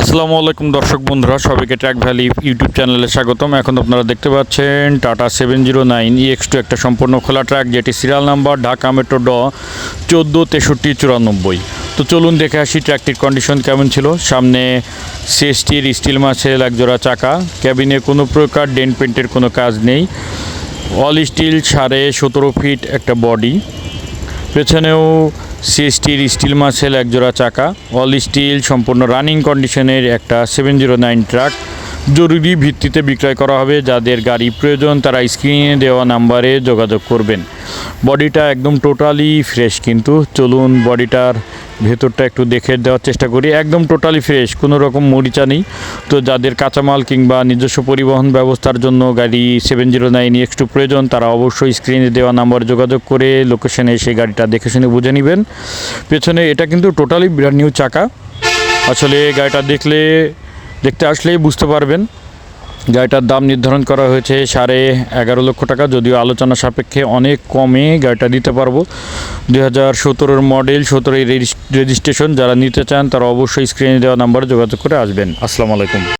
আসসালামু আলাইকুম দর্শক বন্ধুরা, সবাইকে ট্র্যাক ভ্যালি ইউটিউব চ্যানেলে স্বাগতম। এখন আপনারা দেখতে পাচ্ছেন Tata seven zero nine EX two একটা সম্পূর্ণ খোলা ট্র্যাক যেটি সিরিয়াল নাম্বার ঢাকা মেট্রো ড চোদ্দ তেষট্টি চুরানব্বই। তো চলুন দেখে আসি ট্র্যাকটির কন্ডিশন কেমন ছিল। সামনে সিএসটির স্টিল মাছের একজোড়া চাকা ক্যাবিনে কোনো প্রকার ডেন্ট পেন্টের কোনো কাজ নেই। অল স্টিল সাড়ে সতেরো ফিট একটা বডি পেছনেও সিএসটির স্টিল মাসেল একজোড়া চাকা, অল স্টিল, সম্পূর্ণ রানিং কন্ডিশনের একটা সেভেন জিরো নাইন ট্রাক। জরুরি ভিত্তিতে বিক্রয় করা হবে। যাদের গাড়ি প্রয়োজন, তারা স্ক্রিনে দেওয়া নাম্বারে যোগাযোগ করবেন। বডিটা একদম টোটালি ফ্রেশ কিন্তু। চলুন বডিটার ভেতরটা একটু দেখে দেওয়ার চেষ্টা করি। একদম টোটালি ফ্রেশ কোনো রকম মরিচা নেই। তো যাদের কাঁচামাল কিংবা নিজস্ব পরিবহন ব্যবস্থার জন্য গাড়ি seven zero nine X two প্রয়োজন, তারা অবশ্যই স্ক্রিনে দেওয়া নাম্বার যোগাযোগ করে লোকেশনে এসে গাড়িটা দেখে শুনে বুঝে নেবেন। পেছনে এটা কিন্তু টোটালি ব্র্যান্ড নিউ চাকা। আসলে গাড়িটা দেখলে, দেখতে আসলেই বুঝতে পারবেন। গাড়িটার দাম নির্ধারণ করা হয়েছে সাড়ে এগারো লক্ষ টাকা। যদিও আলোচনা সাপেক্ষে অনেক কমে গাড়িটা দিতে পারব। দুই হাজার সতেরোর মডেল, সতেরোই রেজিস্ট্রেশন, যারা নিতে চান তারা অবশ্যই স্ক্রিনে দেওয়া নাম্বারে যোগাযোগ করে আসবেন। আসসালামু আলাইকুম।